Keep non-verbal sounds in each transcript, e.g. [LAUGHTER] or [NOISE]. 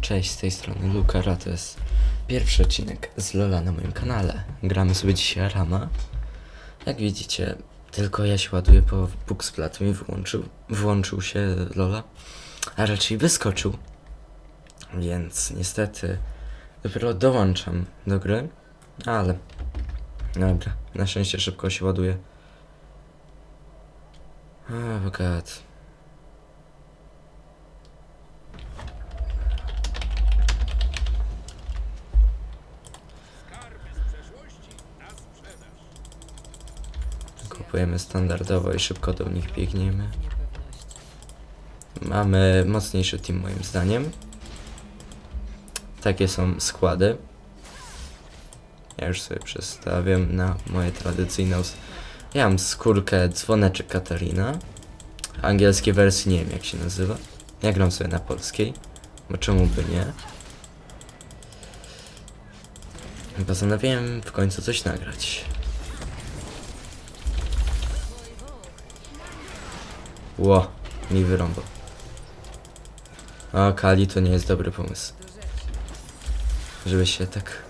Cześć, z tej strony Luka, jest pierwszy odcinek z Lola na moim kanale. Gramy sobie dzisiaj Rama. Jak widzicie, tylko ja się ładuję, bo Bóg z platu mi wyłączył. Wyłączył się Lola, a raczej wyskoczył. Więc niestety dopiero dołączam do gry, ale dobra, na szczęście szybko się ładuje. Oh god. Kupujemy standardowo i szybko do nich biegniemy. Mamy mocniejszy team moim zdaniem. Takie są składy. Ja już sobie przestawiam na moje tradycyjne. Ja mam skórkę dzwoneczek Katarina. Angielskiej wersji nie wiem jak się nazywa. Ja gram sobie na polskiej. Bo czemu by nie? Postanowiłem w końcu coś nagrać. Ło, mi wyrąbał. O, Kali to nie jest dobry pomysł. Żeby się tak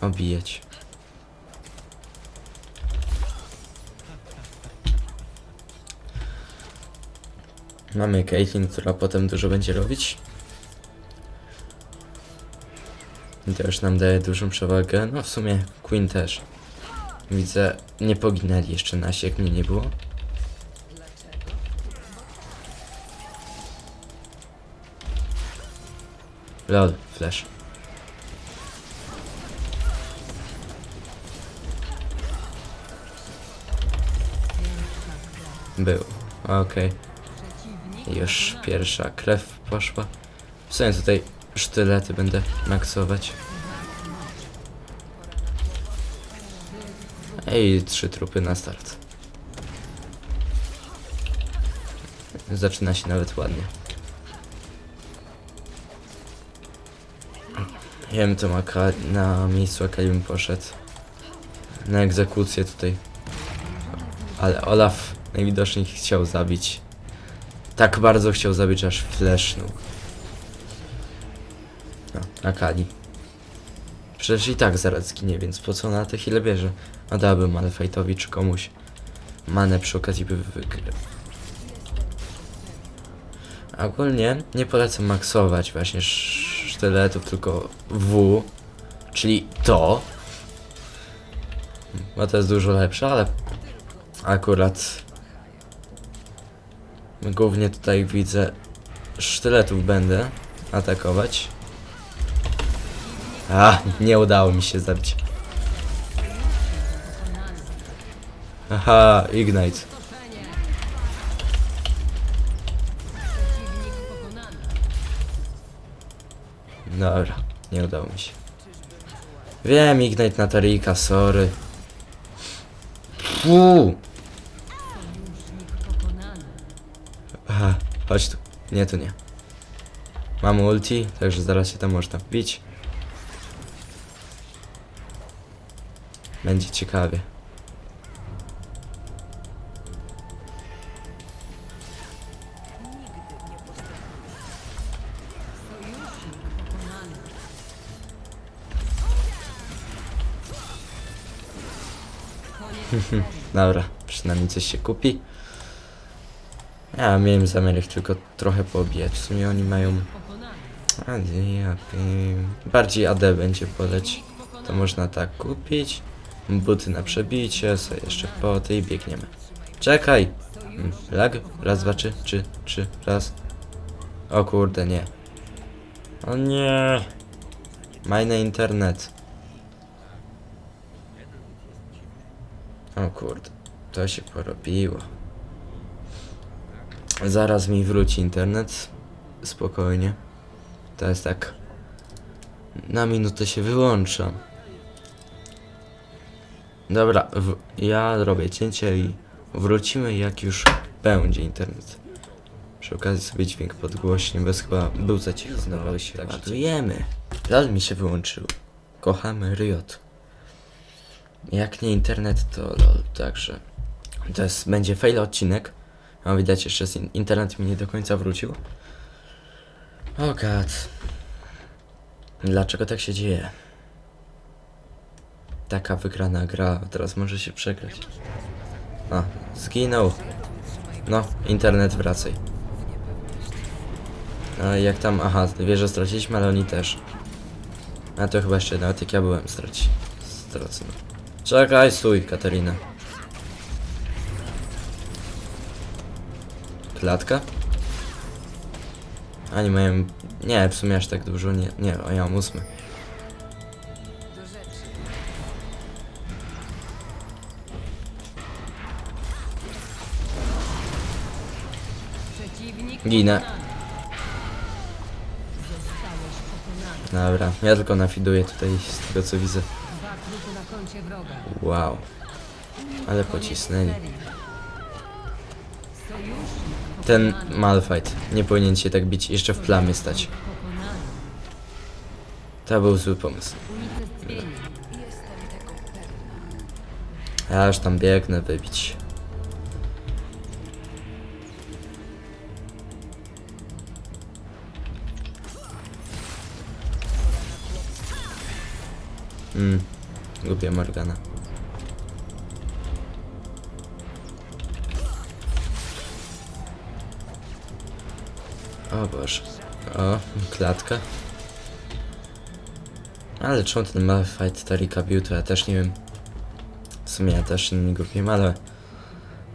obijać. Mamy Caitlyn, która potem dużo będzie robić. I to już nam daje dużą przewagę. No w sumie Queen też. Widzę, nie poginęli jeszcze nasi, jak mnie nie było. Lol, flash. Był, okej. Już pierwsza krew poszła. W sumie tutaj sztylety będę maksować. Ej, trzy trupy na start. Zaczyna się nawet ładnie. Ja bym to na miejscu jak bym poszedł. Na egzekucję tutaj. Ale Olaf najwidoczniej chciał zabić. Tak bardzo chciał zabić, aż flashnął. No, Akali. Przecież i tak zaraz zginie, więc po co na te chwilę bierze? A dałbym Malfightowi czy komuś. Manę przy okazji by wygrył. Ogólnie nie polecam maksować właśnie sztyletów, tylko W, czyli to. Bo to jest dużo lepsze, ale akurat głównie tutaj widzę sztyletów będę atakować. A, nie udało mi się zabić. Aha, Ignite. Dobra, nie udało mi się. Wiem, Ignite na Tarika, sorry. Fuu! Aha, chodź tu. Nie, tu nie. Mam ulti, także zaraz się tam można wbić. Będzie ciekawie. [LAUGHS] Dobra, przynajmniej coś się kupi. Ja miałem zamiar ich tylko trochę poobijać. W sumie oni mają... Bardziej AD będzie poleć. To można tak kupić. Buty na przebicie, sobie jeszcze po tej biegniemy. Czekaj! Mm, Lag? Raz, dwa, trzy, trzy, trzy, raz. O kurde, nie. O nie! Majny internet. O kurde, to się porobiło. Zaraz mi wróci internet. Spokojnie. To jest tak. Na minutę się wyłącza. Dobra, ja robię cięcie i wrócimy jak już będzie internet. Przy okazji sobie dźwięk podgłośnie, bez chyba był za cicho. Znowu się ładujemy. Lal mi się wyłączył. Kochamy Riot. Jak nie internet, to lol, także. To jest, będzie fail odcinek. A widać jeszcze internet mi nie do końca wrócił. O oh god. Dlaczego tak się dzieje? Taka wygrana gra, teraz może się przegrać. A, zginął. No, internet wracaj. A jak tam, aha, wieżę straciliśmy, ale oni też. A to chyba jeszcze nawet jak ja byłem straci. Stracony. Czekaj, stój, Katarina. Klatka? Ani mają... Nie, w sumie aż tak dużo nie... Nie, o ja mam ósmy. Ginę. Dobra, ja tylko nafiduję tutaj z tego co widzę. Wow. Ale pocisnęli. Ten. Malfight nie powinien się tak bić, jeszcze w plamie stać. To był zły pomysł. Ja aż tam biegnę wybić. Mm, głupia Morgana. O Boże. O, klatka. Ale czemu ten Malfight Tarika bił, to ja też nie wiem. W sumie ja też nie głupim, ale...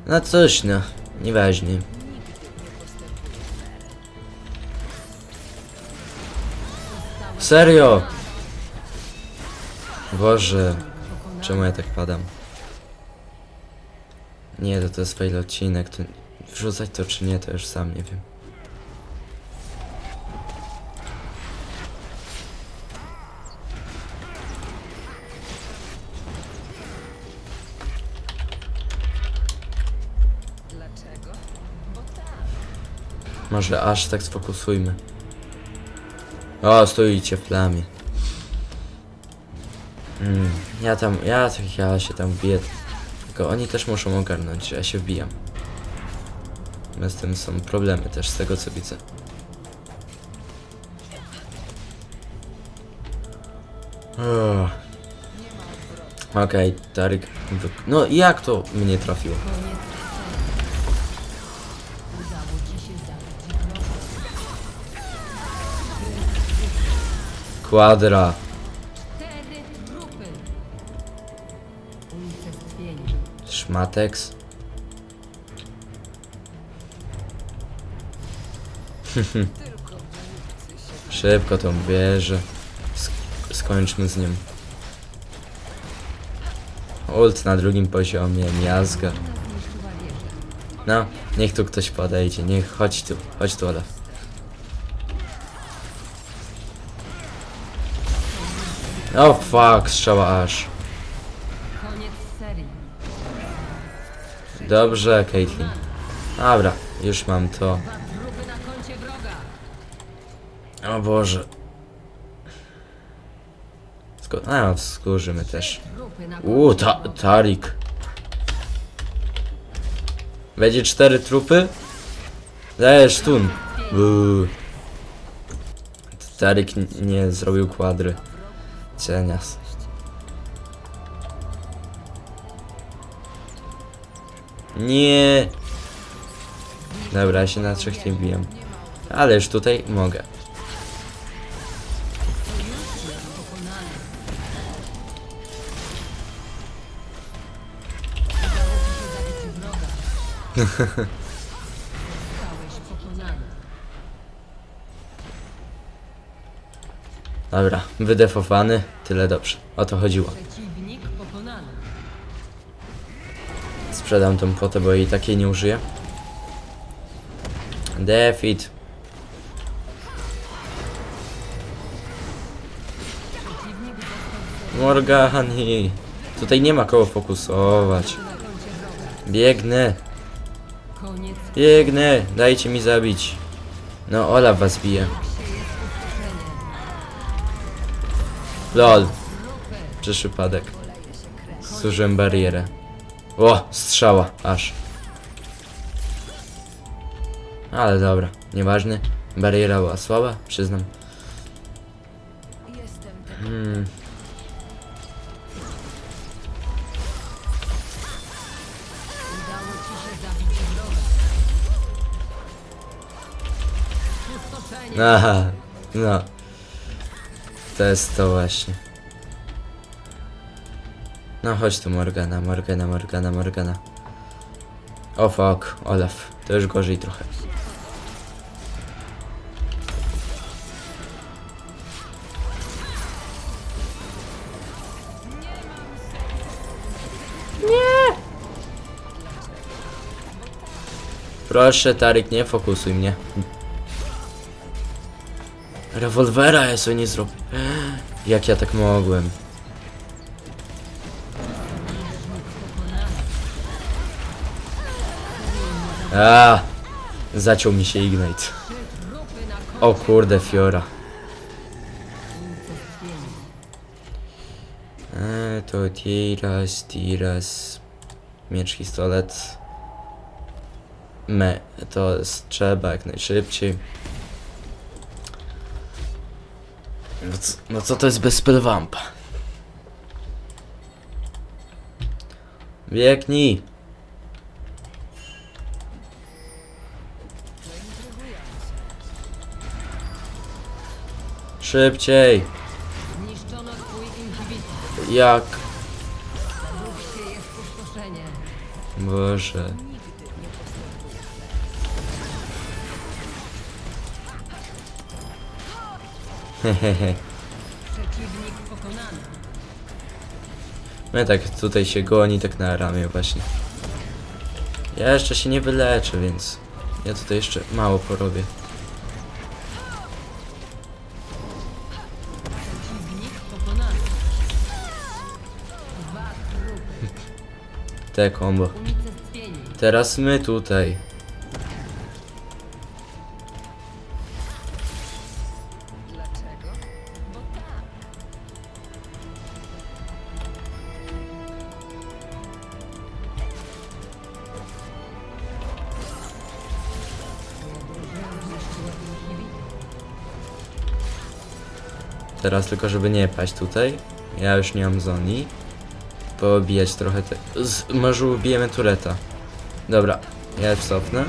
No cóż no, nieważne. Serio! Boże, czemu ja tak padam? Nie, to to jest fail odcinek, to... Wrzucać to czy nie, to już sam nie wiem. Dlaczego? Bo tak. Może aż tak sfokusujmy. O, stoicie w plamie. Mm, ja tam, ja, tak- ja się tam wbiję. Tylko oni też muszą ogarnąć, ja się wbijam. Bez tym są problemy też, z tego co widzę. Okej, Taryk. wy- No jak to mnie trafiło? Kwadra. Się Szybko tą wieżę. Sk skończmy z nim. Ult na drugim poziomie, miazga. No, niech tu ktoś podejdzie, niech chodź tu, chodź tu Olaf. Oh, fuck, strzała aż. Dobrze, Caitlyn. Dobra, już mam to. O Boże. Sko a, skurzymy też. Uuu, ta. Tarik. Będzie cztery trupy? Dajesz. Uuu. Tarik nie zrobił kwadry. Cienias. Nie. Dobra, się na trzech nie bijam. Ale już tutaj mogę. [LAUGHS] Dobra, wydefowany. Tyle dobrze. O to chodziło. Sprzedam tą potę, bo jej takiej nie użyję. Został Morgani. Tutaj nie ma koło fokusować. Biegnę, biegnę. Dajcie mi zabić. No, Olaf was bije. Lol. Przez przypadek. Barierę. O, strzała, aż. Ale dobra, nieważne. Bariera była słaba, przyznam. Hmm. Aha, no. To jest to właśnie. No chodź tu Morgana, Morgana, Morgana, Morgana. O fuck, Olaf. To już gorzej trochę. Proszę, Tarik, nie fokusuj mnie. Rewolwera ja sobie nie zrobię. Jak ja tak mogłem? A, zaciął mi się Ignite. O kurde, Fiora. E, to Tiras, Tiras. Miecz pistolet. Me, to trzeba jak najszybciej. No co, no co to jest bez spellwampa? Biegnij! Szybciej! Zniszczono twój inhibitor. Jak? Pustoszenie. Boże. Hehehe. Przeciwnik pokonany. No i tak tutaj się goni tak na ramię właśnie. Ja jeszcze się nie wyleczę, więc ja tutaj jeszcze mało porobię. Te combo. Teraz my tutaj. Teraz tylko żeby nie paść tutaj. Ja już nie mam zoni. Poobijać trochę te... Z... Może ubijemy tureta. Dobra, ja cofnę.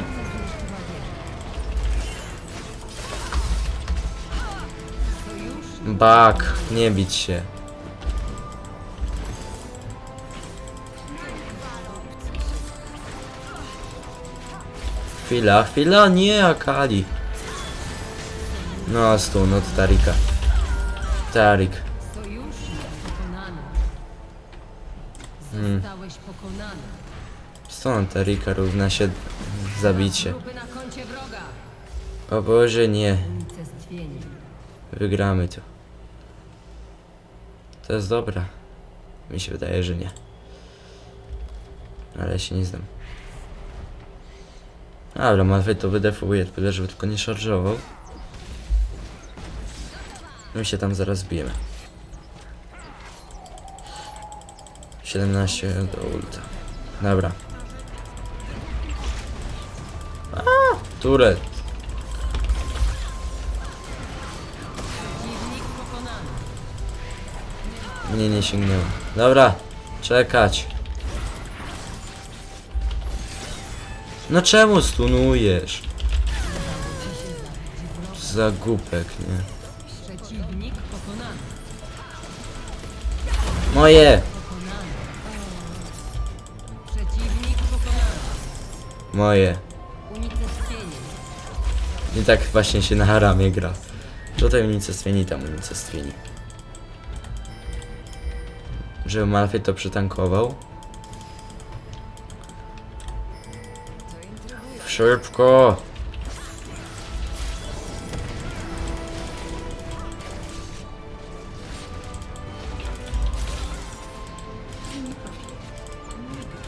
Bak, nie bić się. Chwila, chwila, nie, Akali. No, stu, no to Tarika. Tarik. Stąd Tarika równa się zabicie. O Boże, nie. Wygramy to. To jest dobra. Mi się wydaje, że nie. Ale ja się nie znam. Dobra, Malfy to wydefuje, tyle żeby tylko nie szarżował. My się tam zaraz bijemy. 17 do ulta. Dobra. Turet. Mnie nie sięgnęło. Dobra, czekać. No czemu stunujesz? Za głupek, nie? Moje! Moje. I tak właśnie się na haramie gra. Tutaj unicestwieni, tam unicestwieni. Żeby Malfy to przytankował. Szybko!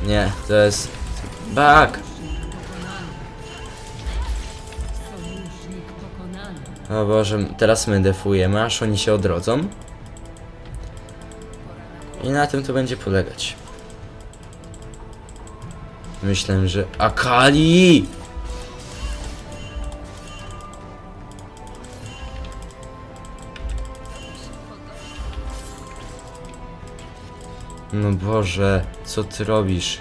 Nie, to jest... Bak! O Boże, teraz my defujemy, aż oni się odrodzą. I na tym to będzie polegać. Myślę, że... Akali! No Boże, co ty robisz?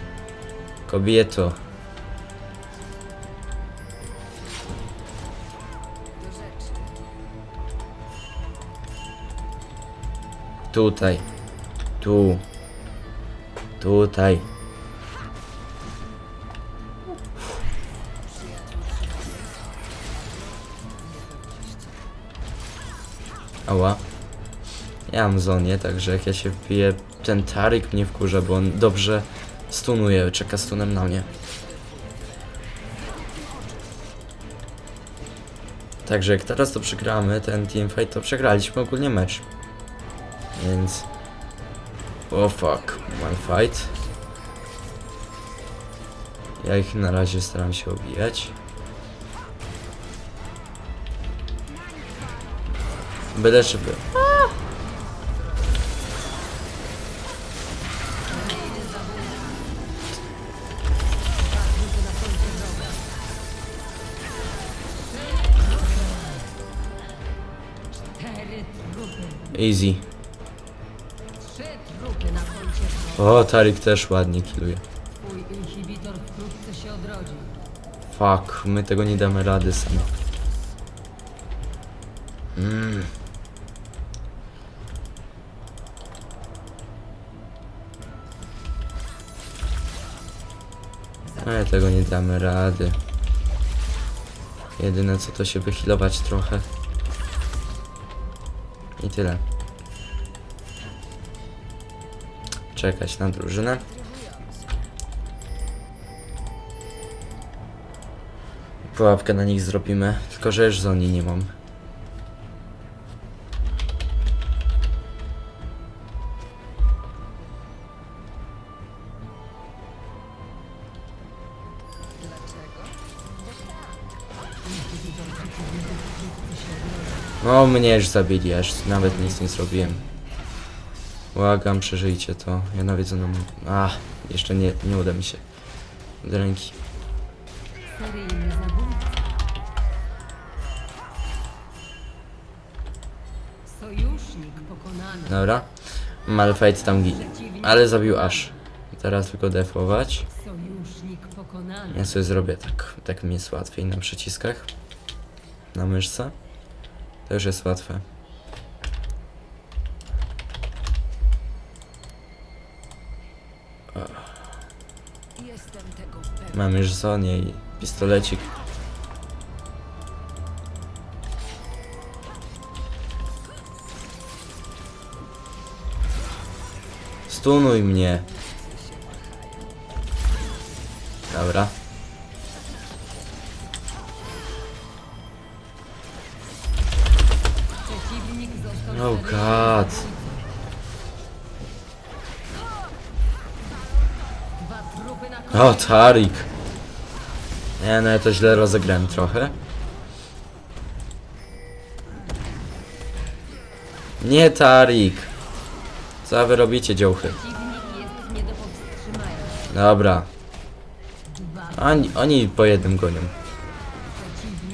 Kobieto. Tutaj. Tu. Tutaj. Ała. Ja mam zonię, także jak ja się wbiję, ten Tarik mnie wkurza, bo on dobrze stunuje, czeka stunem na mnie. Także jak teraz to przegramy, ten teamfight, to przegraliśmy ogólnie mecz. Więc... Oh fuck, one fight. Ja ich na razie staram się obijać. Byle trupy. Easy. O, Tarik też ładnie killuje. Twój inhibitor wkrótce się odrodzi. Fuck, my tego nie damy rady sami. Mm. Ale tego nie damy rady. Jedyne co to się wychilować trochę. I tyle. Czekać na drużynę. Pułapkę na nich zrobimy, tylko że już zoni nie mam. No mnie już zabili, aż nawet nic nie zrobiłem. Błagam, przeżyjcie to. Ja nawiedzoną... A, jeszcze nie, nie uda mi się. Do ręki. Dobra. Malfight tam ginie. Ale zabił aż. Teraz tylko defować. Ja sobie zrobię tak. Tak mi jest łatwiej na przyciskach. Na myszce. To już jest łatwe. Mam już zonię i pistolecik. Stunuj mnie. Dobra. Oh god. O, Tarik. Nie no, ja to źle rozegrałem trochę. Nie Tarik. Co wy robicie, dziołchy? Dobra. Oni, oni po jednym gonią.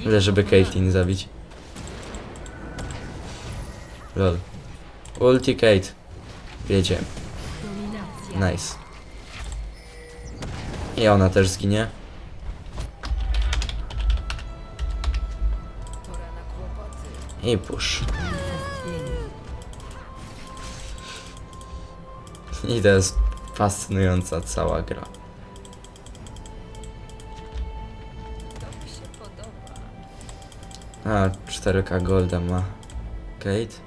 Tyle, żeby. Caitlyn zabić. Lol. Ulti Kate. Wiedziałem. Nice. I ona też zginie. I push. I to jest fascynująca cała gra. A, 4K Golda ma Kate.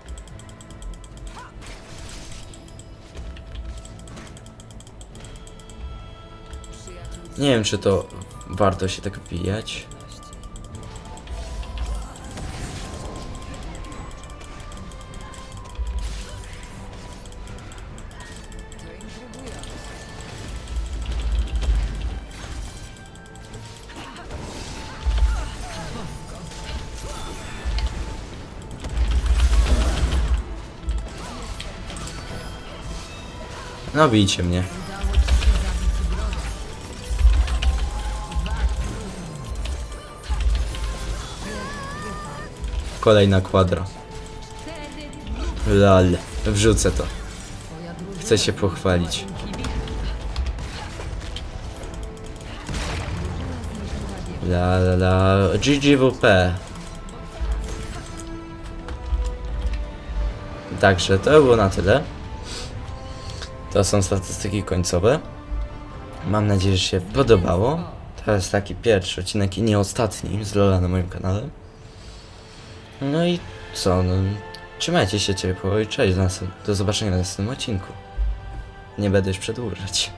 Nie wiem, czy to warto się tak wbijać. No bijcie mnie. Kolejna kwadra. Lol. Wrzucę to. Chcę się pochwalić. La la la, GGWP. Także to było na tyle. To są statystyki końcowe. Mam nadzieję, że się podobało. To jest taki pierwszy odcinek i nie ostatni z Lola na moim kanale. No i co, no, trzymajcie się ciepło i cześć, do, następ- do zobaczenia w następnym odcinku. Nie będę już przedłużać.